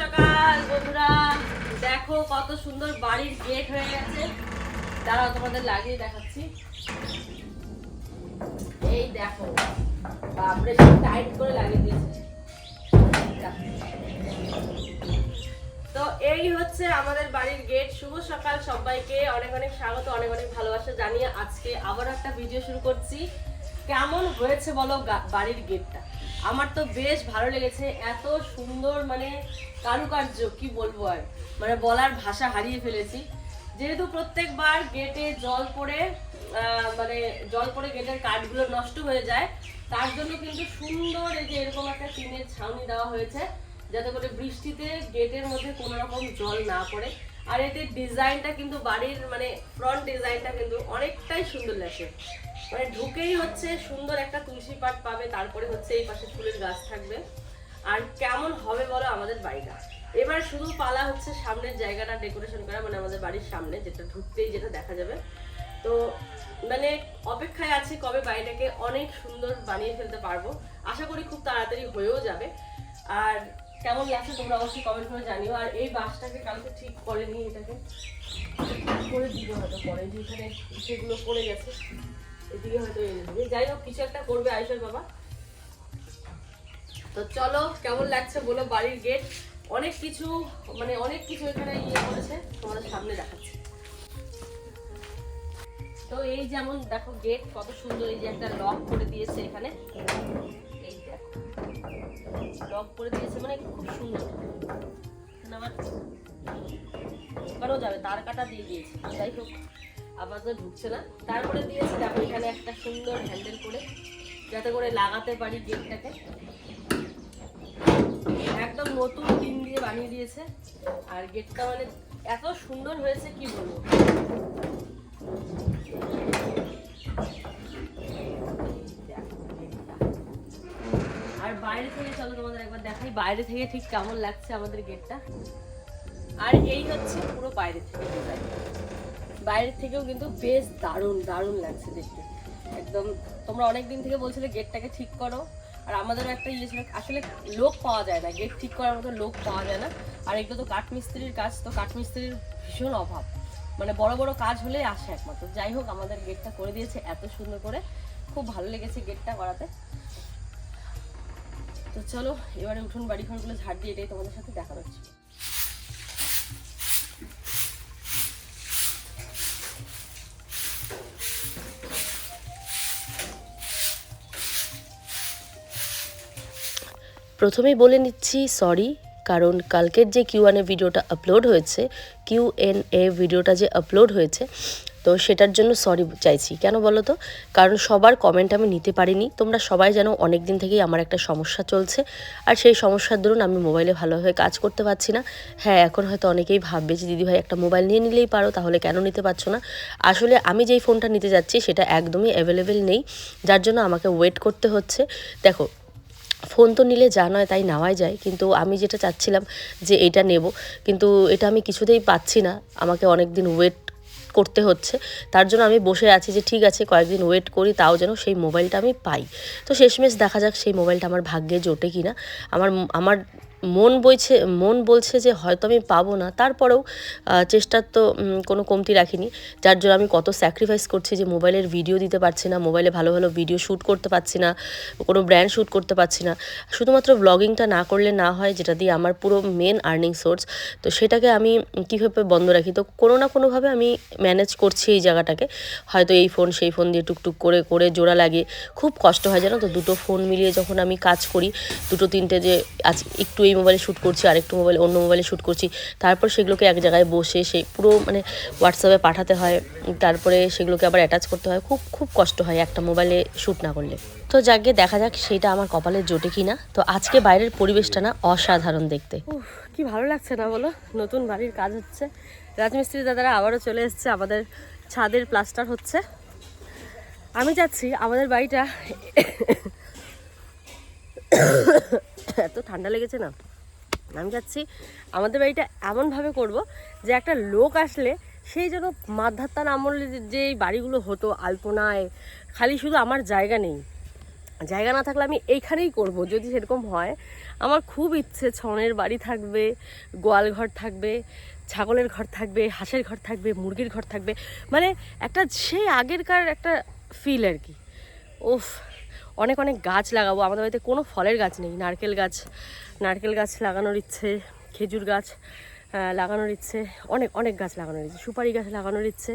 সকাল, বন্ধুরা। দেখো কত সুন্দর বাড়ির গেট হয়ে গেছে। দাঁড়াও, তোমাদের লাগিয়ে দেখাচ্ছি। এই দেখো। বাপরে টাইট করে লাগিয়ে দিয়েছে। তো এই হচ্ছে আমাদের বাড়ির গেট শুভ সকাল সবাইকে। অনেক অনেক স্বাগত, অনেক অনেক ভালোবাসা জানিয়ে আজকে আবার একটা ভিডিও শুরু করছি। কেমন হয়েছে বলো বাড়ির গেটটা আমার তো বেশ ভালো লেগেছে, এত সুন্দর মানে কারুকার্য, কি বলব আর? মানে বলার ভাষা হারিয়ে ফেলেছি। যেহেতু প্রত্যেকবার গেটে জল পড়ে মানে জল পড়ে গেটের কাঠগুলো নষ্ট হয়ে যায়, তার জন্য কিন্তু সুন্দর এই যে এরকম একটা টিনের ছাউনি দেওয়া হয়েছে, যাতে করে বৃষ্টিতে গেটের মধ্যে কোনো রকম জল না পড়ে। আর এতে ডিজাইনটা কিন্তু বাড়ির মানে ফ্রন্ট ডিজাইনটা কিন্তু অনেকটাই সুন্দর লাগে মানে ঢুকেই হচ্ছে সুন্দর একটা তুলসী পাট পাবে, তারপরে হচ্ছে এই পাশে ফুলের গাছ থাকবে। আর কেমন হবে বলো আমাদের বাড়িটা? এবার শুধু পালা হচ্ছে সামনের জায়গাটা ডেকোরেশন করা মানে আমাদের বাড়ির সামনে, যেটা ঢুকতেই যেটা দেখা যাবে। তো মানে অপেক্ষায় আছি কবে বাড়িটাকে অনেক সুন্দর বানিয়ে ফেলতে পারব। আশা করি খুব তাড়াতাড়ি হয়েও যাবে। আর কেমন লাগছে তোমরা অবশ্যই কমেন্ট করে জানিও। আর এই বাসটাকে কালকে ঠিক করে নিয়ে এটাকে করে দিবে হয়তো পরে, যেখানে সেগুলো পড়ে গেছে। এদিকে হয়তো এনে দেবে। যাই হোক, কিছু একটা করবে আয়ুষের বাবা। তো চলো, কেমন লাগছে বলো বাড়ির গেট অনেক কিছু মানে অনেক কিছু এখানে ইয়ে করেছে। তোমাদের সামনে দেখাচ্ছি। তো এই যেমন দেখো গেট কত সুন্দর এই যে একটা লক করে দিয়েছে এখানে। লক করে দিয়েছে মানে খুব সুন্দর। আবার ওখানেও যাবে, তার কাটা দিয়ে দিয়েছে। যাই হোক, আপাতত ঢুকছে না। তারপরে দিয়েছে, দেখো, এখানে একটা সুন্দর হ্যান্ডেল করে, যাতে করে লাগাতে পারি গেটটাকে একদম নতুন টিন দিয়ে বানিয়ে দিয়েছে। আর গেটটা মানে এত সুন্দর হয়েছে, কি বলব? আর বাইরে থেকে চলো, তোমাদের একবার দেখাই। বাইরে থেকে ঠিক কেমন লাগছে আমাদের গেটটা আর এই হচ্ছে পুরো বাইরে থেকে। বাইরের থেকেও কিন্তু বেশ দারুণ দারুণ লাগছে দেখতে। একদম, তোমরা অনেক দিন থেকে বলছিলে গেটটাকে ঠিক করো, আর আমাদেরও একটা ইয়ে ছিল, আসলে লোক পাওয়া যায় না। গেট ঠিক করার মতো লোক পাওয়া যায় না। আর এগুলো তো কাঠমিস্ত্রির কাজ, তো কাঠমিস্ত্রির ভীষণ অভাব। মানে বড় বড় কাজ হলেই আসে একমাত্র। যাই হোক, আমাদের গেটটা করে দিয়েছে এত সুন্দর করে। খুব ভালো লেগেছে গেটটা করাতে। তো চলো, এবারে উঠুন বাড়ি ঘরগুলো ঝাড় দিয়ে এটাই তোমাদের সাথে দেখা হচ্ছে। প্রথমেই বলে নিচ্ছি সরি কারণ কালকের যে কিউ এ ভিডিওটা আপলোড হয়েছে কিউ এন এ ভিডিওটা যে আপলোড হয়েছে তো সেটার জন্য সরি চাইছি। কেন বলো তো? কারণ সবার কমেন্ট আমি নিতে পারিনি। তোমরা সবাই জানো অনেক দিন থেকেই আমার একটা সমস্যা চলছে। আর সেই সমস্যার দরুন আমি মোবাইলে ভালোভাবে কাজ করতে পারছি না। হ্যাঁ এখন হয়তো অনেকেই ভাববে যে দিদিভাই একটা মোবাইল নিয়ে নিলেই পারো, তাহলে কেন নিতে পারছ না? আসলে আমি যেই ফোনটা নিতে যাচ্ছি, সেটা একদমই অ্যাভেলেবেল নেই। যার জন্য আমাকে ওয়েট করতে হচ্ছে। দেখো ফোন তো নিলে যা নয় তাই নেওয়াই যায়। কিন্তু আমি যেটা চাচ্ছিলাম যে, এটা নেব। কিন্তু এটা আমি কিছুতেই পাচ্ছি না। আমাকে অনেক দিন ওয়েট করতে হচ্ছে। তার জন্য আমি বসে আছি যে ঠিক আছে, কয়েকদিন ওয়েট করি, তাও যেন সেই মোবাইলটা আমি পাই। তো শেষমেশ দেখা যাক সেই মোবাইলটা আমার ভাগ্যে জোটে কিনা। আমার আমার মন বইছে, মন বলছে যে হয়তো আমি পাবো না। তারপরেও চেষ্টার তো কোনো কমতি রাখিনি। যার জন্য আমি কত স্যাক্রিফাইস করছি যে মোবাইলের ভিডিও দিতে পারছি না, মোবাইলে ভালো ভালো ভিডিও শ্যুট করতে পারছি না, কোনো ব্র্যান্ড শ্যুট করতে পারছি না। শুধুমাত্র ব্লগিংটা না করলে না হয়, যেটা দিয়ে আমার পুরো মেন আর্নিং সোর্স তো সেটাকে আমি কীভাবে বন্ধ রাখি? তো কোনো না কোনোভাবে আমি ম্যানেজ করছি এই জায়গাটাকে। হয়তো এই ফোন সেই ফোন দিয়ে টুকটুক করে করে জোড়া লাগিয়ে, খুব কষ্ট হয় জানো তো? দুটো ফোন মিলিয়ে যখন আমি কাজ করি, দুটো তিনটে যে আজ একটু এই মোবাইলে শ্যুট করছি, আরেকটু মোবাইল অন্য মোবাইলে শ্যুট করছি। তারপর সেগুলোকে এক জায়গায় বসে সেই পুরো মানে হোয়াটসঅ্যাপে পাঠাতে হয়, তারপরে সেগুলোকে আবার অ্যাটাচ করতে হয়। খুব খুব কষ্ট হয় একটা মোবাইলে শ্যুট না করলে। তো যাকে দেখা যাক সেটা আমার কপালে জোটে কিনা। তো আজকে বাইরের পরিবেশটা না অসাধারণ দেখতে। কি ভালো লাগছে না বলো? নতুন বাড়ির কাজ হচ্ছে। রাজমিস্ত্রি দাদারা আবারও চলে এসছে, আমাদের ছাদের প্লাস্টার হচ্ছে। আমি চাচ্ছি আমাদের বাড়িটা এত ঠান্ডা লেগেছে না? আমি চাচ্ছি আমাদের বাড়িটা এমনভাবে করব যে একটা লোক আসলে সেই যেন মাধাত্তান আমলের যে বাড়িগুলো হতো আলপনায়, খালি শুধু আমার জায়গা নেই। জায়গা না থাকলে আমি এইখানেই করব, যদি সেরকম হয়। আমার খুব ইচ্ছে ছনের বাড়ি থাকবে, গোয়াল ঘর থাকবে, ছাগলের ঘর থাকবে, হাঁসের ঘর থাকবে, মুরগির ঘর থাকবে। মানে একটা সেই আগেরকার একটা ফিল আর কি। ওফ অনেক অনেক গাছ লাগাবো। আমাদের বাড়িতে কোনো ফলের গাছ নেই। নারকেল গাছ নারকেল গাছ লাগানোর ইচ্ছে, খেজুর গাছ লাগানোর ইচ্ছে, অনেক অনেক গাছ লাগানোর ইচ্ছে, সুপারি গাছ লাগানোর ইচ্ছে।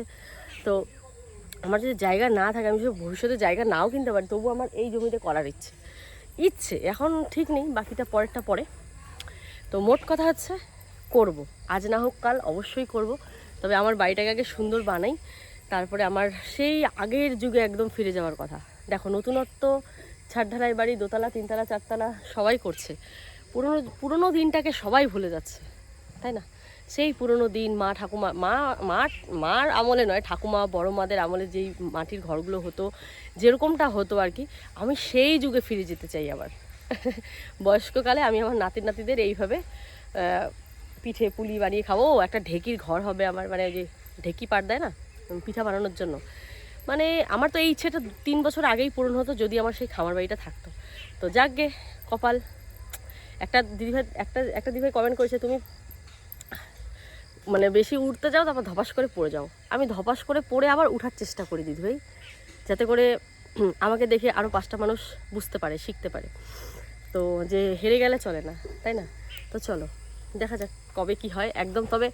তো আমার যদি জায়গা না থাকে, আমি যদি ভবিষ্যতে জায়গা নাও কিনতে পারি তবু আমার এই জমিতে করার ইচ্ছে। ইচ্ছে, এখন ঠিক নেই, বাকিটা পরেরটা পরে। তো মোট কথা হচ্ছে, করব। আজ না হোক কাল অবশ্যই করব। তবে আমার বাড়িটাকে আগে সুন্দর বানাই, তারপরে আমার সেই আগের যুগে একদম ফিরে যাওয়ার কথা। দেখো, নতুনত্ব ছাদঢালাই বাড়ি, দোতলা, তিনতলা, চারতলা, সবাই করছে। পুরনো পুরনো দিনটাকে সবাই ভুলে যাচ্ছে, তাই না? সেই পুরনো দিন, মা, ঠাকুমা, মা মা, মার আমলে নয়, ঠাকুমা, বড় মাদের আমলে যেই মাটির ঘরগুলো হতো, যেরকমটা হতো আর কি, আমি সেই যুগে ফিরে যেতে চাই আবার। বয়স্ককালে আমি আমার নাতি নাতিদের এইভাবে পিঠে পুলি বানিয়ে খাব একটা ঢেকির ঘর হবে আমার মানে ওই যে ঢেকি পাট দেয় না, পিঠা বানানোর জন্য। মানে আমার তো এই ইচ্ছেটা তিন বছর আগেই পূরণ হতো যদি আমার সেই খামার বাড়িটা থাকতো। তো যাকগে কপাল। একটা দিদিভাই একটা একটা দিদিভাই কমেন্ট করেছে, তুমি মানে বেশি উঠতে যাও, তারপর ধপাস করে পড়ে যাও। আমি ধপাস করে পড়ে আবার উঠার চেষ্টা করি দিদিভাই যাতে করে আমাকে দেখে আরও পাঁচটা মানুষ বুঝতে পারে, শিখতে পারে। তো যে হেরে গেলে চলে না, তাই না? তো চলো, দেখা যাক। কবে কি হয়, একদম তবে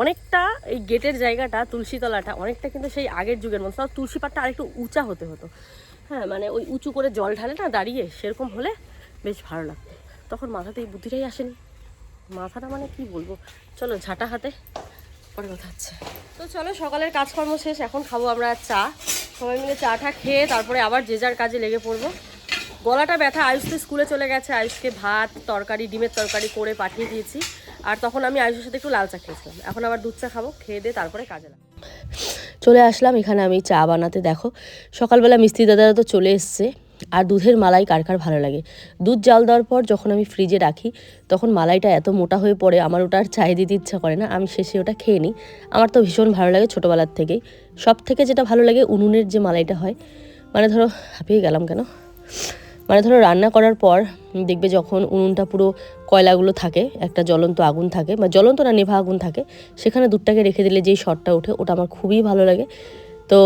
অনেকটা এই গেটের জায়গাটা, তুলসীতলাটা অনেকটা কিন্তু সেই আগের যুগের মতো। তাও তুলসী পাটটা আরেকটু উঁচা হতে হতো। হ্যাঁ মানে ওই উঁচু করে জল ঢালে না দাঁড়িয়ে সেরকম হলে বেশ ভালো লাগতো। তখন মাথাতে এই বুদ্ধিটাই আসেনি। মাথাটা মানে কি বলব? চলো ঝাঁটা হাতে, পরে কথা হচ্ছে। তো চলো সকালের কাজকর্ম শেষ, এখন খাব আমরা চা। সবাই মিলে চাটা খেয়ে তারপরে আবার যে যার কাজে লেগে পড়ব। গলাটা ব্যথা আয়ুষ তো স্কুলে চলে গেছে, আয়ুষকে ভাত, তরকারি, ডিমের তরকারি করে পাঠিয়ে দিয়েছি। আর তখন আমি আয়ুষের সাথে একটু লাল চা খেয়েছিলাম। এখন আবার দুধ চা খাব, খেয়ে দিয়ে তারপরে কাজে লাগবো। চলে আসলাম, এখানে আমি চা বানাতে। দেখো, সকালবেলা মিস্ত্রি দাদারা তো চলে এসছে। আর দুধের মালাই কার কার ভালো লাগে? দুধ জাল দেওয়ার পর যখন আমি ফ্রিজে রাখি, তখন মালাইটা এত মোটা হয়ে পড়ে, আমার ওটা আর চায়ে দিতে ইচ্ছা করে না। আমি শেষে ওটা খেয়ে নিই। আমার তো ভীষণ ভালো লাগে ছোটোবেলার থেকেই। সব থেকে যেটা ভালো লাগে উনুনের যে মালাইটা হয়। মানে ধরো, হাঁপিয়ে গেলাম কেন? মানে ধরো রান্না করার পর দেখবে যখন উনুনটা পুরো কয়লাগুলো থাকে, একটা জ্বলন্ত আগুন থাকে, বা জ্বলন্ত না, নেভা আগুন থাকে, সেখানে দুধটাকে রেখে দিলে যেই শটটা ওঠে, ওটা আমার খুবই ভালো লাগে। তো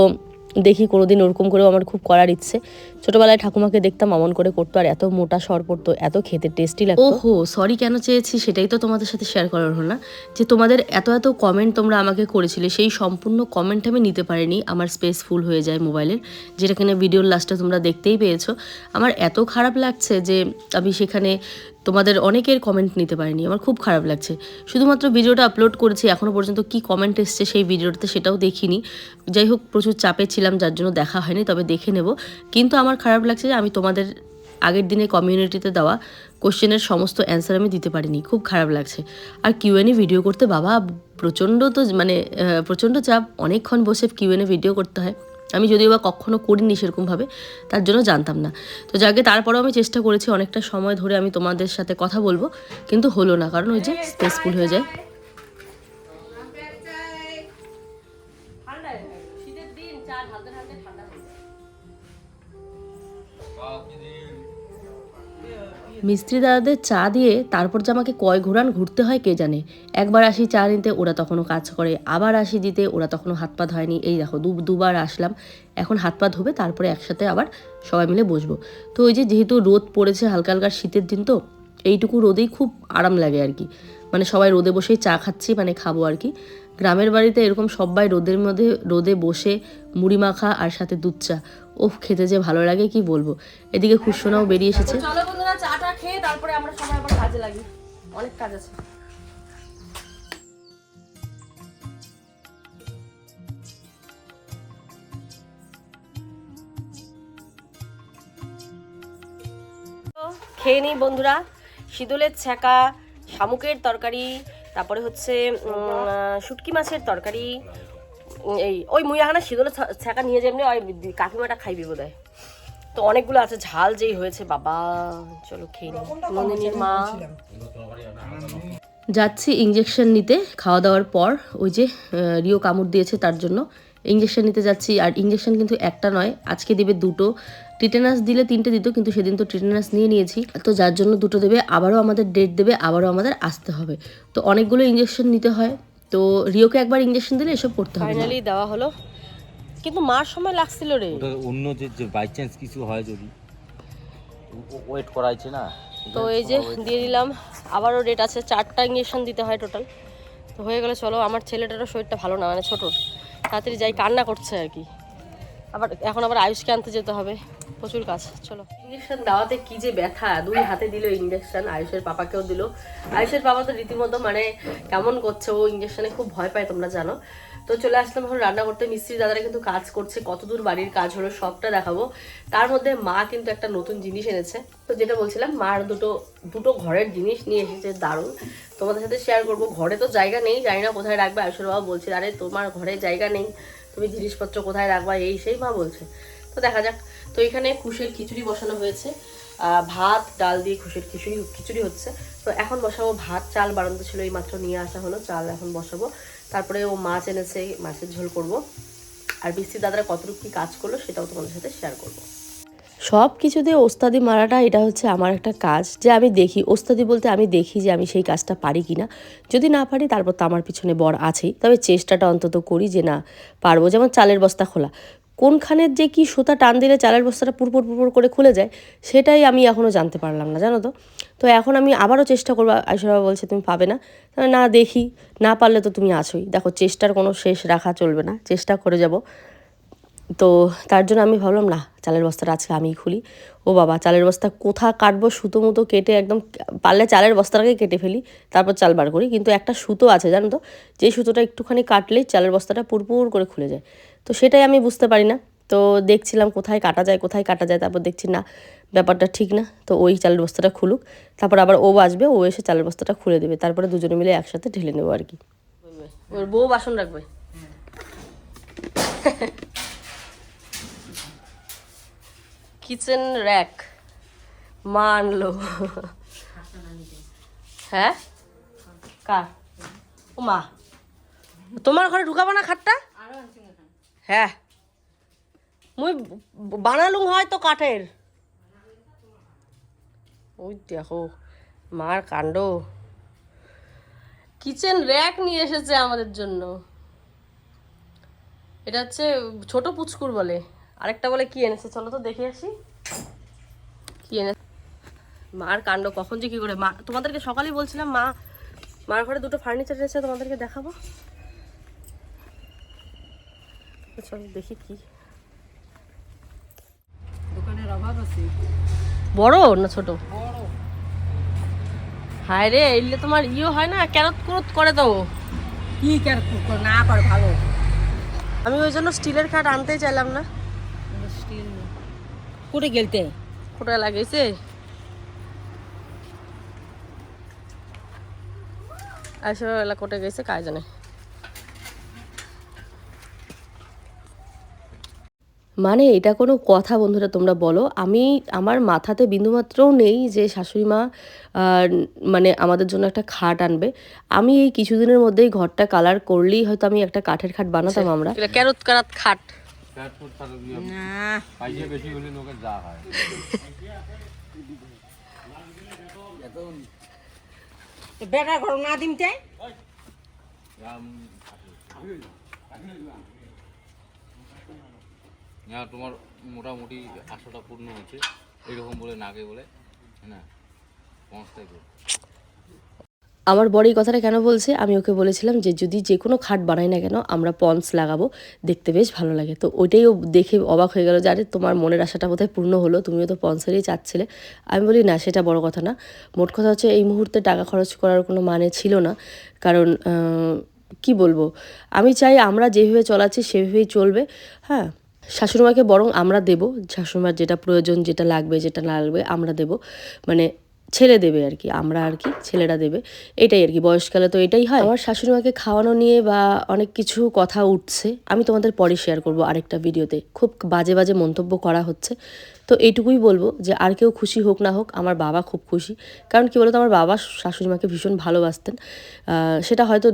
দেখি কোনোদিন ওরকম করেও আমার খুব করার ইচ্ছে। ছোটোবেলায় ঠাকুমাকে দেখতাম, অমন করে করতো, আর এত মোটা সর পড়তো, এত খেতে টেস্টি লাগতো। ওহো সরি কেন চেয়েছি? সেটাই তো তোমাদের সাথে শেয়ার করার হলো না। যে তোমাদের এত এত কমেন্ট তোমরা আমাকে করেছিলে, সেই সম্পূর্ণ কমেন্ট আমি নিতে পারিনি। আমার স্পেস ফুল হয়ে যায় মোবাইলের যেটা কিনা ভিডিওর লাস্টে তোমরা দেখতেই পেয়েছ। আমার এত খারাপ লাগছে যে আমি সেখানে তোমাদের অনেকের কমেন্ট নিতে পারিনি, আমার খুব খারাপ লাগছে। শুধুমাত্র ভিডিওটা আপলোড করেছি এখনও পর্যন্ত কি কমেন্ট এসছে সেই ভিডিওটাতে সেটাও দেখিনি। যাই হোক, প্রচুর চাপে ছিলাম, যার জন্য দেখা হয়নি, তবে দেখে নেব। কিন্তু আমার খারাপ লাগছে যে আমি তোমাদের আগের দিনে কমিউনিটিতে দেওয়া কোশ্চেনের সমস্ত অ্যান্সার আমি দিতে পারিনি, খুব খারাপ লাগছে। আর কিউএনএ ভিডিও করতে বাবা, প্রচণ্ড তো মানে প্রচণ্ড চাপ, অনেকক্ষণ বসে কিউএনএ ভিডিও করতে হয়। আমি যদিও বা কখনো করিনি সেরকমভাবে, তার জন্য জানতাম না। তো যাকে তারপরেও আমি চেষ্টা করেছি অনেকটা সময় ধরে আমি তোমাদের সাথে কথা বলব, কিন্তু হলো না, কারণ ওই যে স্পেসফুল হয়ে যায়। মিস্ত্রি দাদাদের চা দিয়ে তারপর যে আমাকে কয় ঘোরান ঘুরতে হয় কে জানে। একবার আসি চা নিতে, ওরা তখনও কাজ করে। আবার আসি দিতে, ওরা তখনও হাত পা ধয়নি এই দেখো, দু, দুবার আসলাম। এখন হাত পা ধোবে, তারপরে একসাথে আবার সবাই মিলে বসবো। তো ওই যে যেহেতু রোদ পড়েছে হালকা হালকা শীতের দিন তো, এইটুকু রোদেই খুব আরাম লাগে আর কি। মানে সবাই রোদে বসেই চা খাচ্ছি মানে খাব আর কি। গ্রামের বাড়িতে এরকম সবাই রোদের মধ্যে, রোদে বসে মুড়ি মাখা আর সাথে দুধ চা। ওফ খেতে যে ভালো লাগে, কি বলব? এদিকে খুশোনাও বেরিয়ে এসেছে। চলো বন্ধুরা, চাটা খেয়ে তারপরে আমরা সবাই আবার কাজে লাগি। অনেক কাজ আছে। খেয়ে নিই বন্ধুরা। সিঁদুলের ছ্যাঁকা, শামুকের তরকারি, তারপরে হচ্ছে শুটকি মাছের তরকারি এই, ওই মুইয়াখানা শীতলের ছ- ছ্যাঁকা নিয়ে যেমনি ওই কাকিমাটা খাইবি বোধ তো অনেকগুলো আছে, ঝাল যেই হয়েছে, বাবা, চলো খেয়ে নিই। নন্দিনীর মা। যাচ্ছি ইঞ্জেকশন নিতে, খাওয়া দাওয়ার পর। ওই যে রিও কামড় দিয়েছে তার জন্য। ইঞ্জেকশন নিতে যাচ্ছি, আর ইঞ্জেকশন কিন্তু একটা নয়, আজকে দেবে দুটো। টিটেনাস দিলে তিনটে দিত, কিন্তু সেদিন তো টিটেনাস নিয়ে নিয়েছি। তো যার জন্য দুটো দেবে, আবারও আমাদের ডেট দেবে, আবারও আমাদের আসতে হবে। তো অনেকগুলো ইঞ্জেকশন নিতে হয়। তো রিওকে একবার ইঞ্জেকশন দিলে এসব করতে হবে ফাইনালি দেওয়া হলো। কিন্তু মার সময় লাগছিল রে। অন্য যে যে বাই চান্স কিছু হয় যদি ওয়েট করাইছে না। তো এই যে দিয়ে দিলাম। আবারও ডেট আছে চারটা ইঞ্জেকশন দিতে হয় টোটাল তো হয়ে গেলে চলো আমার ছেলেটারও শরীরটা ভালো না মানে ছোটোর। তাড়াতাড়ি যাই কান্না করছে আর কি। আবার এখন আবার আয়ুষকে আনতে যেতে হবে। প্রচুর কাজ, চলো। ইঞ্জেকশন দেওয়াতে কি যে ব্যথা, দুই হাতে দিল ইঞ্জেকশন আয়ুষের পাপাকেও দিল। আয়ুষের বাবা তো রীতিমতো মানে কেমন করছে, ও ইঞ্জেকশনে খুব ভয় পায়, তোমরা জানো। তো চলে আসলাম এখন রান্না করতে। মিস্ত্রি দাদারা কিন্তু কাজ করছে, কতদূর বাড়ির কাজ হলো সবটা দেখাবো। তার মধ্যে মা কিন্তু একটা নতুন জিনিস এনেছে। তো যেটা বলছিলাম, মার দুটো দুটো ঘরের জিনিস নিয়ে এসেছে, দারুণ। তোমাদের সাথে শেয়ার করব। ঘরে তো জায়গা নেই, জানি না কোথায় রাখবে। আয়ুষের বাবা বলছে আরে তোমার ঘরে জায়গা নেই। তুমি জিনিসপত্র কোথায় রাখবা, এই সেই মা বলছে। তো দেখা যাক। তো এখানে খুশের খিচুড়ি বসানো হয়েছে। ভাত, ডাল দিয়ে খুশের খিচুড়ি খিচুড়ি হচ্ছে। তো এখন বসাবো ভাত। চাল বাড়ন্ত ছিল এই মাত্র, নিয়ে আসা হলো। চাল এখন বসাবো। তারপরে ও মাছ এনেছে, মাছের ঝোল করব। আর বৃষ্টি দাদারা কতটুকু কি কাজ করল সেটাও তোমাদের সাথে শেয়ার করব। সব কিছুতে ওস্তাদি মারাটা এটা হচ্ছে আমার একটা কাজ যে আমি দেখি, ওস্তাদি বলতে আমি দেখি যে আমি সেই কাজটা পারি কি না যদি না পারি তারপর তো আমার পিছনে বর আছেই। তবে চেষ্টাটা অন্তত করি যে না, পারব। যেমন চালের বস্তা খোলা। কোনখানের যে কি সুতা টান দিলে চালের বস্তাটা পুরপুর পুরপুর করে খুলে যায়, সেটাই আমি এখনও জানতে পারলাম না, জানো তো? তো এখন আমি আবারও চেষ্টা করব আইসরা বলছে তুমি পাবে না। না দেখি, না পারলে তো তুমি আছোই। দেখো, চেষ্টার কোনো শেষ রাখা চলবে না। চেষ্টা করে যাব। তো তার জন্য আমি ভাবলাম না চালের বস্তাটা আজকে আমিই খুলি। ও বাবা চালের বস্তা কোথা কাটবো? সুতো মতো কেটে একদম পারলে চালের বস্তাটাকে কেটে ফেলি তারপর চাল বার করি। কিন্তু একটা সুতো আছে জানো তো? যেই সুতোটা একটুখানি কাটলেই চালের বস্তাটা পুরপুর করে খুলে যায়। তো সেটাই আমি বুঝতে পারি না। তো দেখছিলাম কোথায় কাটা যায় কোথায় কাটা যায়। তারপর দেখছি না ব্যাপারটা ঠিক না। তো ওই চালের বস্তাটা খুলুক। তারপর আবার ও আসবে ও এসে চালের বস্তাটা খুলে দেবে। তারপরে দুজনে মিলে একসাথে ঢেলে নেব আর কি। ওর বউ বাসন রাখবে। Kitchen rack. মা আনলো হ্যাঁ? কার? ও মা তোমার ঘরে ঢুকাবো না খাটটা? হ্যাঁ। মুই বানালুম হয়তো কাঠের। ওই দেখো, মার কাণ্ড। কিচেন র্যাক নিয়ে এসেছে আমাদের জন্য। এটা হচ্ছে ছোট পুচকুর বলে। আরেকটা বলে কি এনেছে? চলো তো দেখে আসি। কি এনেছে? মার কাণ্ড কখন যে কি করে? মা তোমাদেরকে সকালেই বলছিলাম মা মার ঘরে দুটো ফার্নিচার এসেছে তোমাদেরকে দেখাবো। চলো দেখি কি। দোকানের অভাব আছে। বড় না ছোট? হায় রে এলে তোমার ইয়ে হয় না ক্যারত কুরত করে তো কি কার? না করে ভালো। আমি ওই জন্য স্টিলের খাট আনতেই চাইলাম না। কুটে গেলতে? লাগিয়েছে। আসলে এলা কোটে গেছে কাজ জানে মানে এটা কোনো কথা বন্ধুরা তোমরা বলো। আমি আমার মাথাতে বিন্দুমাত্রও নেই যে শাশুড়ি মা আহ, মানে আমাদের জন্য একটা খাট আনবে। আমি এই কিছুদিনের মধ্যেই ঘরটা কালার করলেই হয়তো আমি একটা কাঠের খাট বানাতাম আমরা। ক্যারত কারাত খাট। বেশি হলে লোকের যা হয়। তো বেটা ঘর না দিমতে না তোমার মোটামুটি আশাটা পূর্ণ হচ্ছে। এরকম বলে নাকে বলে হ্যাঁ পৌঁছতে আমার বড় এই কথাটা কেন বলছে? আমি ওকে বলেছিলাম যে যদি যে কোনো খাট বানাই না কেন, আমরা পন্স লাগাবো। দেখতে বেশ ভালো লাগে। তো ওইটাই ও দেখে অবাক হয়ে গেল যে, আরে, তোমার মনের আশাটা বোধহয় পূর্ণ হলো। তুমিও তো পন্সেরই চাচ্ছিলে আমি বলি, না, সেটা বড় কথা না। মোট কথা হচ্ছে, এই মুহূর্তে টাকা খরচ করার কোনো মানে ছিল না। কারণ কি বলব? আমি চাই আমরা যেভাবে চলাচ্ছি, সেভাবেই চলবে। হ্যাঁ শাশুড়িমাকে বরং আমরা দেবো। শাশুড়িমার যেটা প্রয়োজন, যেটা লাগবে যেটা লাগবে, আমরা দেবো। মানে ছেলে দেবে আর কি, আমরা আর কি ছেলেরা দেবে। এটাই আর কি বয়সকালে তো এটাই হয়। আমার শাশুড়িমাকে খাওয়ানো নিয়ে বা অনেক কিছু কথা উঠছে, আমি তোমাদের পরে শেয়ার করব আরেকটা ভিডিওতে। খুব বাজে বাজে মন্তব্য করা হচ্ছে। তো এইটুকুই বলব যে, আর কেউ খুশি হোক না হোক, আমার বাবা খুব খুশি। কারণ কি বলতো, আমার বাবা শাশুড়ি মাকে ভীষণ ভালোবাসতেন। সেটা হয়তো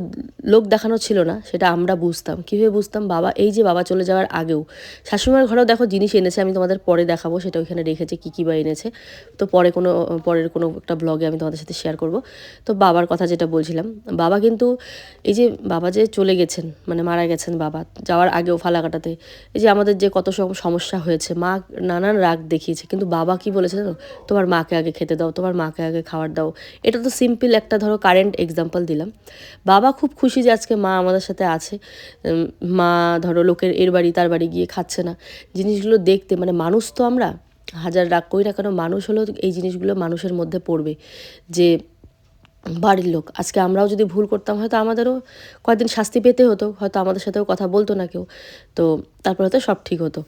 লোক দেখানো ছিল না, সেটা আমরা বুঝতাম। কীভাবে বুঝতাম? বাবা, এই যে বাবা চলে যাওয়ার আগেও। শাশুড়িমার ঘরেও দেখো জিনিস এনেছে, আমি তোমাদের পরে দেখাবো, সেটা ওইখানে রেখেছে, কী কী বা এনেছে। তো পরে কোনো, পরের কোনো একটা ব্লগে আমি তোমাদের সাথে শেয়ার করব। তো বাবার কথা যেটা বলছিলাম, বাবা কিন্তু এই যে বাবা যে চলে গেছেন মানে মারা গেছেন বাবা, যাওয়ার আগেও ফালাকাটাতে, এই যে আমাদের যে কত সব সমস্যা হয়েছে, মা নানান রাগ দেখিয়েছে, কিন্তু বাবা কি বলেছে জানো? তোমার মাকে আগে খেতে দাও, তোমার মাকে আগে খাবার দাও। এটা তো সিম্পল একটা ধরো কারেন্ট এক্সাম্পল দিলাম। বাবা খুব খুশি যে আজকে মা আমাদের সাথে আছে। মা ধরো লোকের এর বাড়ি, তার বাড়ি গিয়ে খাচ্ছে না। জিনিসগুলো দেখতে মানে মানুষ তো আমরা হাজার রাগ করি না, কেন মানুষ হলেও এই জিনিসগুলো মানুষের মধ্যে পড়বে যে বাড়ির লোক। আজকে আমরাও যদি ভুল করতাম, হয়তো আমাদেরও কয়েকদিন শাস্তি পেতে হতো, হয়তো আমাদের সাথেও কথা বলতো না কেউ। তো তারপরে হয়তো সব ঠিক হতো।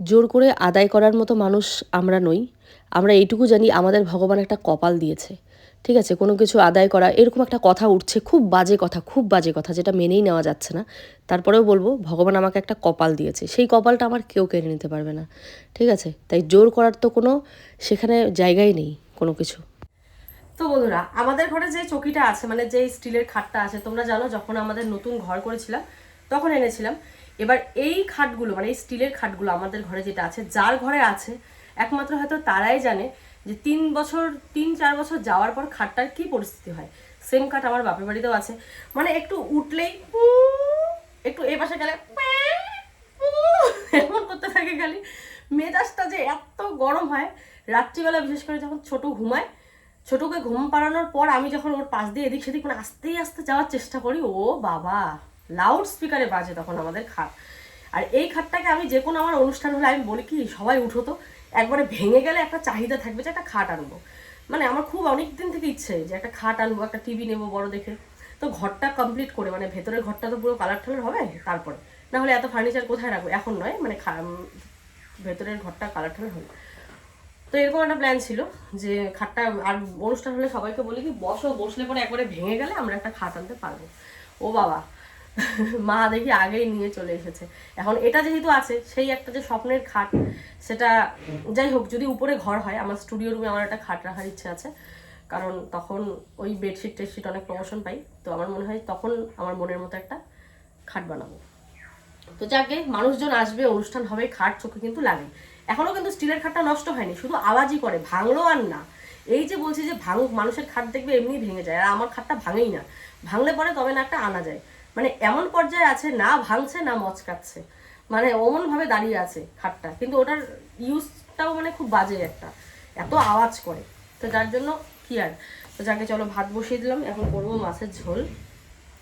জোর করে আদায় করার মতো মানুষ আমরা নই। আমরা এইটুকু জানি আমাদের ভগবান একটা কপাল দিয়েছে। ঠিক আছে, কোনো কিছু আদায় করা, এরকম একটা কথা উঠছে, খুব বাজে কথা, খুব বাজে কথা, যেটা মেনেই নেওয়া যাচ্ছে না। তারপরেও বলব, ভগবান আমাকে একটা কপাল দিয়েছে। সেই কপালটা আমার কেউ কেড়ে নিতে পারবে না, ঠিক আছে? তাই জোর করার তো কোনো সেখানে জায়গাই নেই, কোনো কিছু। তো বন্ধুরা, আমাদের ঘরে যে চকিটা আছে মানে যে স্টিলের খাটটা আছে, তোমরা জানো, যখন আমাদের নতুন ঘর করেছিলাম, তখন এনেছিলাম। এবার এই খাটগুলো মানে এই স্টিলের খাটগুলো আমাদের ঘরে যেটা আছে, যার ঘরে আছে, একমাত্র হয়তো তারাই জানে যে তিন বছর, তিন, চার বছর যাওয়ার পর খাটটার কি পরিস্থিতি হয়? সেম খাট আমার বাপের বাড়িতেও আছে। মানে একটু উঠলেই একটু এ পাশে গেলে এমন করতে থাকে খালি। মেজাজটা যে এত গরম হয়, রাত্রিবেলা বিশেষ করে যখন ছোট ঘুমায়, ছোটকে ঘুম পাড়ানোর পর আমি যখন ওর পাশ দিয়ে এদিক সেদিক মানে আস্তে আস্তে যাওয়ার চেষ্টা করি, ও বাবা লাউড স্পিকারে বাজে তখন আমাদের খাট। আর এই খাটটাকে আমি যে কোনো আমার অনুষ্ঠান হলে আমি বলি কি, সবাই উঠো তো। একবারে ভেঙে গেলে একটা চাহিদা থাকবে যে একটা খাট আনব। মানে আমার খুব অনেক দিন থেকে ইচ্ছে যে একটা খাট আনব, একটা টিভি নেব বড় দেখে। তো ঘরটা কমপ্লিট করে মানে ভেতরের ঘরটা তো পুরো কালার টালার হবে, তারপরে। না হলে এত ফার্নিচার কোথায় রাখব? এখন নয় মানে ভেতরের ঘরটা কালার টালার হবে। তো এরকম একটা প্ল্যান ছিল যে খাটটা আর অনুষ্ঠান হলে সবাইকে বলি কি, বসো, বসলে পরে একবারে ভেঙে গেলে আমরা একটা খাট আনতে পারব। ও বাবা মা দেখি আগেই নিয়ে চলে এসেছে। এখন এটা যেহেতু আছে, সেই একটা যে স্বপ্নের খাট, সেটা যাই হোক, যদি উপরে ঘর হয়, আমার স্টুডিও রুমে আমার একটা খাট রাখার ইচ্ছে আছে। কারণ তখন ওই বেডশিট টেডশিট অনেক প্রমোশন পাই। তো আমার মনে হয় তখন আমার মনের মতো একটা খাট বানাবো। তো যাকে, মানুষজন আসবে, অনুষ্ঠান হবে, খাট চোখে কিন্তু লাগে। এখনও কিন্তু স্টিলের খাটটা নষ্ট হয়নি, শুধু আওয়াজই করে, ভাঙলো আর না। এই যে বলছি যে ভাঙ মানুষের খাট দেখবে এমনি ভেঙে যায়, আর আমার খাটটা ভাঙেই না। ভাঙলে পরে তবে না একটা আনা যায়। মানে এমন পর্যায়ে আছে না ভাঙছে না মচকাচ্ছে। মানে অমন ভাবে দাঁড়িয়ে আছে খাটটা। কিন্তু ওটার ইউজটাও মানে খুব বাজে একটা। এত আওয়াজ করে। তো যার জন্য কি আর? তো যাকে চলো ভাত বসিয়ে দিলাম এখন করব মাছের ঝোল।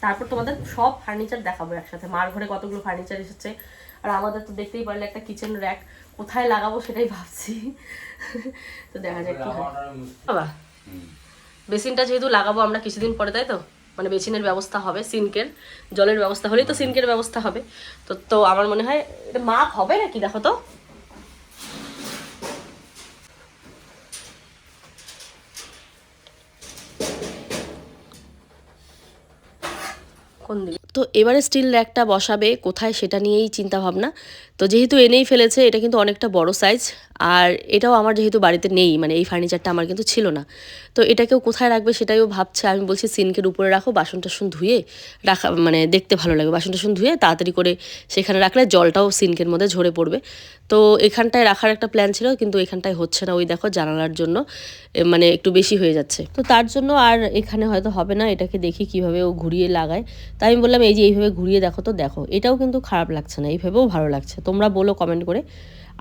তারপর তোমাদের সব ফার্নিচার দেখাবো একসাথে। মার ঘরে কতগুলো ফার্নিচার এসেছে। আর আমাদের তো দেখতেই পারলে একটা কিচেন র্যাক কোথায় লাগাবো সেটাই ভাবছি। তো দেখা যাক কি হয়। বাবা। বেসিনটা যেহেতু লাগাবো আমরা কিছুদিন পরে তাই তো? মানে বেসিনের ব্যবস্থা হবে সিনকের জলের ব্যবস্থা হলেই তো সিনকের ব্যবস্থা হবে। তো তো আমার মনে হয় এটা মাপ হবে নাকি দেখো তো? কোন তো এবারে স্টিল র্যাকটা বসাবে, কোথায় সেটা নিয়েই চিন্তা ভাবনা তো যেহেতু এনেই ফেলেছে, এটা কিন্তু অনেকটা বড় সাইজ আর এটাও আমার যেহেতু বাড়িতে নেই মানে এই ফার্নিচারটা আমার কিন্তু ছিল না। তো এটাকেও কোথায় রাখবে সেটাইও ভাবছে। আমি বলছি সিনকের উপরে রাখো, বাসন টাসন ধুয়ে রাখা মানে দেখতে ভালো লাগে। বাসন টাসন ধুয়ে তাড়াতাড়ি করে সেখানে রাখলে জলটাও সিনকের মধ্যে ঝরে পড়বে। তো এখানটায় রাখার একটা প্ল্যান ছিল, কিন্তু এখানটায় হচ্ছে না। ওই দেখো, জানালার জন্য মানে একটু বেশি হয়ে যাচ্ছে। তো তার জন্য আর এখানে হয়তো হবে না। এটাকে দেখি কীভাবে ও ঘুরিয়ে লাগায়। তাই আমি বললাম, এই যে এইভাবে ঘুরিয়ে দেখো তো দেখো। এটাও কিন্তু খারাপ লাগছে না, এইভাবেও ভালো লাগছে। তোমরা বলো কমেন্ট করে।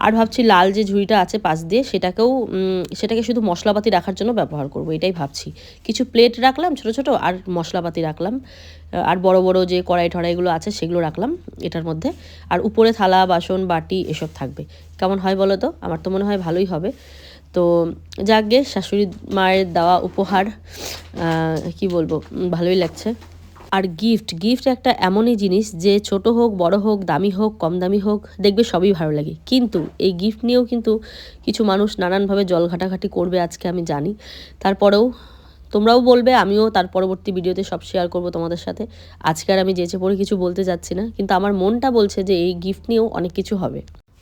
আর ভাবছি লাল যে ঝুড়িটা আছে পাশ দিয়ে, সেটাকেও সেটাকে শুধু মশলাপাতি রাখার জন্য ব্যবহার করব, এটাই ভাবছি। কিছু প্লেট রাখলাম ছোট ছোট আর মশলাপাতি রাখলাম। আর বড় বড় যে কড়াই টড়াইগুলো আছে সেগুলো রাখলাম এটার মধ্যে। আর উপরে থালা, বাসন, বাটি এসব থাকবে। কেমন হয় বলো তো? আমার তো মনে হয় ভালোই হবে। তো যাকগে শাশুড়ি মায়ের দেওয়া উপহার কি বলব? ভালোই লাগছে। আর গিফট গিফট একটা এমনই জিনিস যে ছোট হোক, বড় হোক, দামি হোক, কম দামি হোক, দেখবে সবই ভালো লাগে। কিন্তু এই গিফট নিয়েও কিন্তু কিছু মানুষ নানানভাবে জল ঘাটাঘাটি করবে আজকে আমি জানি। তারপরেও তোমরাও বলবে, আমিও তার পরবর্তী ভিডিওতে সব শেয়ার করব তোমাদের সাথে। আজকে আর আমি যেচে পড়ে কিছু বলতে যাচ্ছি না, কিন্তু আমার মনটা বলছে যে এই গিফট নিয়েও অনেক কিছু হবে।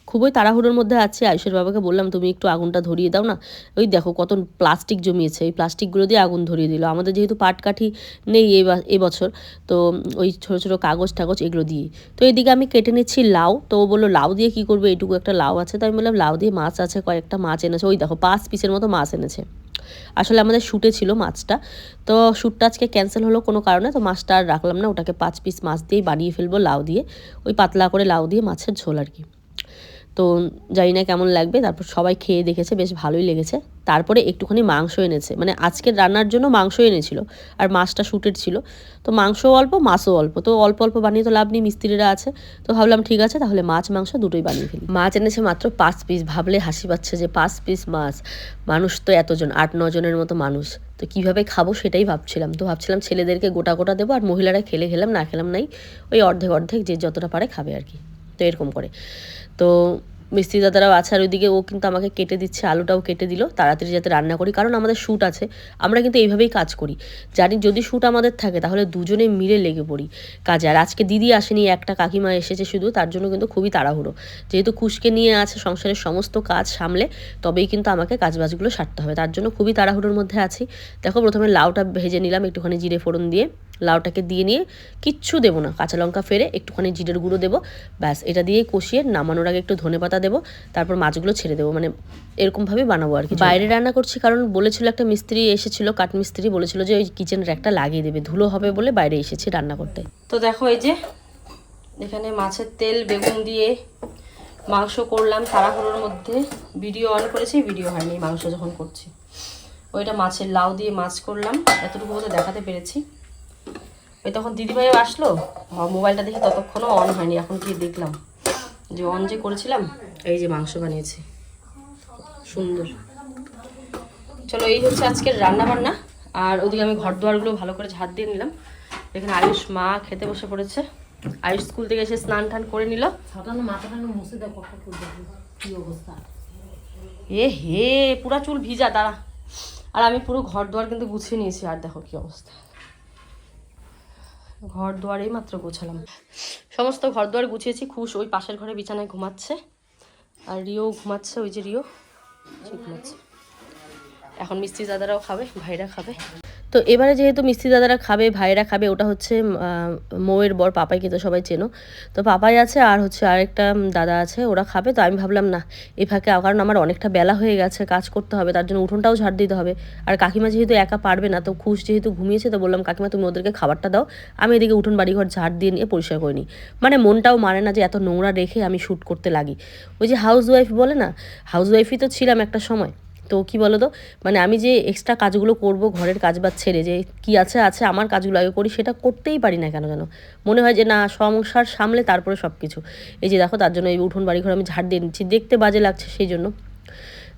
খুবই তাড়াহুড়োর মধ্যে আছি। আয়ুষের বাবাকে বললাম, তুমি একটু আগুনটা ধরিয়ে দাও না। ওই দেখো কত প্লাস্টিক জমিয়েছে। এই প্লাস্টিকগুলো দিয়ে আগুন ধরিয়ে দিল। আমাদের যেহেতু পাটকাঠি নেই এবছর তো ওই ছোটো ছোটো কাগজ টাগজ এগুলো দিয়ে তো এদিকে আমি কেটে নিচ্ছি লাউ। তো ও বলল, লাউ দিয়ে কী করবে? এটুকু একটা লাউ আছে। তো আমি বললাম, লাউ দিয়ে মাছ আছে, কয়েকটা মাছ এনেছে। ওই দেখো পাঁচ পিসের মতো মাছ এনেছে। আসলে আমাদের শ্যুটে ছিল মাছটা। তো শ্যুটটা আজকে ক্যান্সেল হলো কোনো কারণে, তো মাছটা আর রাখলাম না। ওটাকে পাঁচ পিস মাছ দিয়েই বানিয়ে ফেলব লাউ দিয়ে। ওই পাতলা করে লাউ দিয়ে মাছের ঝোল আর কি। তো জানি না কেমন লাগবে, তারপর সবাই খেয়ে দেখেছে, বেশ ভালোই লেগেছে। তারপরে একটুখানি মাংস এনেছে মানে আজকের রান্নার জন্য মাংস এনেছিল, আর মাছটা শুটের ছিল। তো মাংস অল্প, মাছও অল্প, তো অল্প অল্প বানিয়ে তো লাভ নেই, মিস্ত্রিরা আছে। তো ভাবলাম ঠিক আছে, তাহলে মাছ, মাংস দুটোই বানিয়ে ফেলি। মাছ এনেছে মাত্র পাঁচ পিস ভাবলে হাসি পাচ্ছে যে পাঁচ পিস মাছ। মানুষ তো এতজন, আট নজনের মতো মানুষ। তো কীভাবে খাব সেটাই ভাবছিলাম। তো ভাবছিলাম ছেলেদেরকে গোটা গোটা দেবো, আর মহিলারা খেলে খেলাম, না খেলাম নাই, ওই অর্ধেক অর্ধেক যে যতটা পারে খাবে আর কি। তো এরকম করে। তো মিস্ত্রি দাদারাও আছে আর ওইদিকে, ও কিন্তু আমাকে কেটে দিচ্ছে, আলুটাও কেটে দিল। তাড়াতাড়ি যাতে রান্না করি, কারণ আমাদের শ্যুট আছে, আমরা কিন্তু এইভাবেই কাজ করি। জানি যদি শ্যুট আমাদের থাকে, তাহলে দুজনে মিলে লেগে পড়ি কাজে। আর আজকে দিদি আসেনি, একটা কাকিমা এসেছে শুধু, তার জন্য কিন্তু খুবই তাড়াহুড়ো। যেহেতু খুশকে নিয়ে আছে সংসারের সমস্ত কাজ সামলে, তবেই কিন্তু আমাকে কাজবাজগুলো সারতে হবে। তার জন্য খুবই তাড়াহুড়োর মধ্যে আছি। দেখো, প্রথমে লাউটা ভেজে নিলাম একটুখানি জিরে ফোড়ন দিয়ে। লাউটাকে দিয়ে নিয়ে কিচ্ছু দেবো না, কাঁচা লঙ্কা ফেরে একটুখানি জিরের গুঁড়ো দেবো। ব্যাস, এটা দিয়ে কষিয়ে নামানোর আগে একটু ধনে পাতা দেবো তারপর মাছগুলো ছেড়ে দেবো। মানে এরকমভাবে বানাবো আর কি। বাইরে রান্না করছি কারণ বলেছিল একটা মিস্ত্রি এসেছিল কাঠ মিস্ত্রি বলেছিল যে ওই কিচেনের একটা লাগিয়ে দেবে ধুলো হবে বলে বাইরে এসেছি রান্না করতে। তো দেখো এই যে এখানে মাছের তেল বেগুন দিয়ে মাংস করলাম তাড়াহুড়োর মধ্যে। ভিডিও অন করেছি ভিডিও হয়নি মাংস যখন করছি। ওইটা মাছের লাউ দিয়ে মাছ করলাম এতটুকু মতো দেখাতে পেরেছি। ওই তখন দিদিভাইও আসলো মোবাইলটা দেখি ততক্ষণও অন হয়নি এখন কি দেখলাম। যে অন যে করেছিলাম এই যে মাংস বানিয়েছি। সুন্দর। চলো এই হচ্ছে আজকের রান্না বান্না আর ওদিকে আমি ঘর দুয়ারগুলো ভালো করে ঝাড় দিয়ে নিলাম। এখানে আয়ুষ মা খেতে বসে পড়েছে। আয়ুষ স্কুল থেকে এসে স্নান টান করে নিল। এ হে পুরা চুল ভিজা দাঁড়া। আর আমি পুরো ঘর দুয়ার কিন্তু গুছিয়ে নিয়েছি আর দেখো কি অবস্থা। ঘর দুয়ারেই মাত্র গোছালাম। সমস্ত ঘর দুয়ার গুছিয়েছি, খুশ, ওই পাশের ঘরে বিছানায় ঘুমাচ্ছে। আর রিও ঘুমাচ্ছে, ওই যে রিও ঘুমাচ্ছে। এখন মিস্ত্রি দাদারাও খাবে, ভাইরা খাবে। তো এবারে যেহেতু মিস্ত্রি দাদারা খাবে, ভাইয়েরা খাবে, ওটা হচ্ছে মৌয়ের বর, পাপাইকে তো সবাই চেনো। তো পাপাই আছে, আর হচ্ছে আরেকটা দাদা আছে, ওরা খাবে। তো আমি ভাবলাম, না এই ফাঁকে কারণ আমার অনেকটা বেলা হয়ে গেছে, কাজ করতে হবে, তার জন্য উঠোনটাও ঝাড় দিতে হবে। আর কাকিমা যেহেতু একা পারবে না, তো খুশ যেহেতু ঘুমিয়েছে, তো বললাম, কাকিমা, তুমি ওদেরকে খাবারটা দাও। আমি এদিকে উঠোন, বাড়িঘর ঝাড় দিয়ে নিয়ে পরিষ্কার করে নিই। মানে মনটাও মানে না যে এত নোংরা রেখে আমি শ্যুট করতে লাগি। ওই যে হাউস ওয়াইফ বলে না হাউস ওয়াইফই তো ছিলাম একটা সময়। তো কি বলো তো মানে আমি যে এক্সট্রা কাজগুলো করব ঘরের কাজ বাজ ছেড়ে যে কি আছে আছে আমার কাজগুলো আগে করি, সেটা করতেই পারি না কেন যেন মনে হয় যে না, সংসার সামলে তারপরে সব কিছু এই যে দেখো, তার জন্য এই উঠোন বাড়ি ঘর আমি ঝাড় দিয়ে নিচ্ছি, দেখতে বাজে লাগছে সেই জন্য।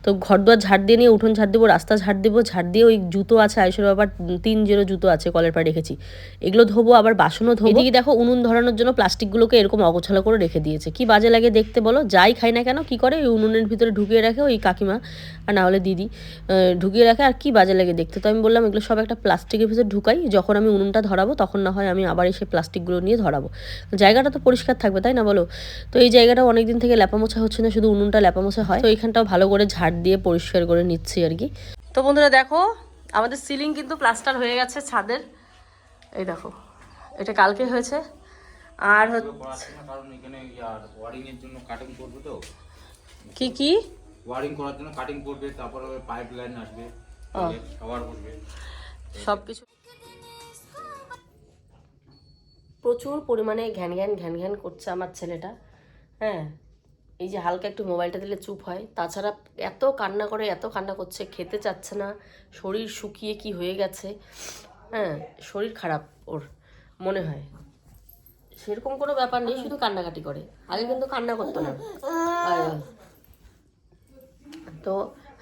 তো ঘর দুয়ার ঝাড় দিয়ে নিয়ে, উঠোন ঝাড় দেবো, রাস্তা ঝাড় দেবো, ঝাড় দিয়ে ওই জুতো আছে আয়ুষের বাবার তিন জেরো জুতো আছে, কলের পাড়ে রেখেছি। এগুলো ধোবো, আবার বাসনও ধোবো। এদিকে দেখো, উনুন ধরানোর জন্য প্লাস্টিকগুলোকে এরকম অগোছালো করে রেখে দিয়েছে। কি বাজে লাগে দেখতে বলো? যাই খাই না কেন, কি করে? ওই উনুনের ভিতরে ঢুকিয়ে রাখে ওই কাকিমা আর না হলে দিদি। ঢুকিয়ে রাখে, আর কি বাজে লাগে দেখতে? তো আমি বললাম, এগুলো সব একটা প্লাস্টিকের ভিতরে ঢুকাই, যখন আমি উনুনটা ধরাবো, তখন না হয় আমি আবার এসে প্লাস্টিকগুলো নিয়ে ধরাবো। জায়গাটা তো পরিষ্কার থাকবে, তাই না বলো? তো এই জায়গাটা অনেক দিন থেকে ল্যাপামোছা হচ্ছে না, শুধু উনুনটা ল্যাপামোছা হয়। তো এইখানটাও ভালো করে ঝাড় দিয়ে পরিষ্কার করে নিচ্ছি আর কি। তো বন্ধুরা দেখো আমাদের সিলিং কিন্তু প্লাস্টার হয়ে গেছে ছাদের। এই দেখো এটা কালকে হয়েছে। আর হচ্ছে কি কি? ওয়ারিং করার জন্য কাটিং করবে তারপরে পাইপ লাইন আসবে করবে সব কিছু প্রচুর পরিমাণে ঘ্যান ঘ্যান ঘ্যান ঘ্যান করছে আমার ছেলেটা। হ্যাঁ এই যে হালকা একটু মোবাইলটা দিলে চুপ হয়। তাছাড়া এত কান্না করে, এত কান্না করছে, খেতে চাচ্ছে না, শরীর শুকিয়ে কি হয়ে গেছে? হ্যাঁ শরীর খারাপ ওর, মনে হয়। সেরকম কোনো ব্যাপার নেই, শুধু কান্নাকাটি করে। আগে কিন্তু কান্না করতো না। তো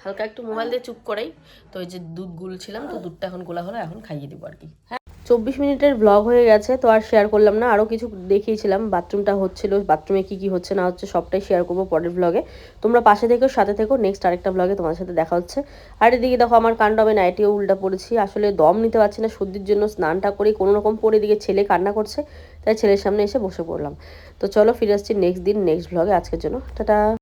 হালকা একটু মোবাইল দিয়ে চুপ করাই। তো এই যে দুধ গুলছিলাম, তো দুধটা এখন গোলা হলো, এখন খাইয়ে দিব আর কি। হ্যাঁ চব্বিশ মিনিটের ব্লগ হয়ে গেছে, তো আর শেয়ার করলাম না। আরও কিছু দেখিয়েছিলাম বাথরুমটা হচ্ছিল বাথরুমে কি কি হচ্ছে না হচ্ছে সবটাই শেয়ার করব পরের ব্লগে তোমরা পাশে থেকো, সাথে থেকো নেক্সট আরেকটা ব্লগে তোমার সাথে দেখা হচ্ছে। আর এদিকে দেখো, আমার কাণ্ড আমি নাইটিও উল্টা পড়েছি। আসলে দম নিতে পারছি না, সর্দির জন্য স্নানটা করি, কোনো রকম পরে এদিকে ছেলে কান্না করছে, তাই ছেলের সামনে এসে বসে পড়লাম। তো চলো, ফিরে আসছি নেক্সট দিন নেক্সট ব্লগে আজকের জন্য, টাটা।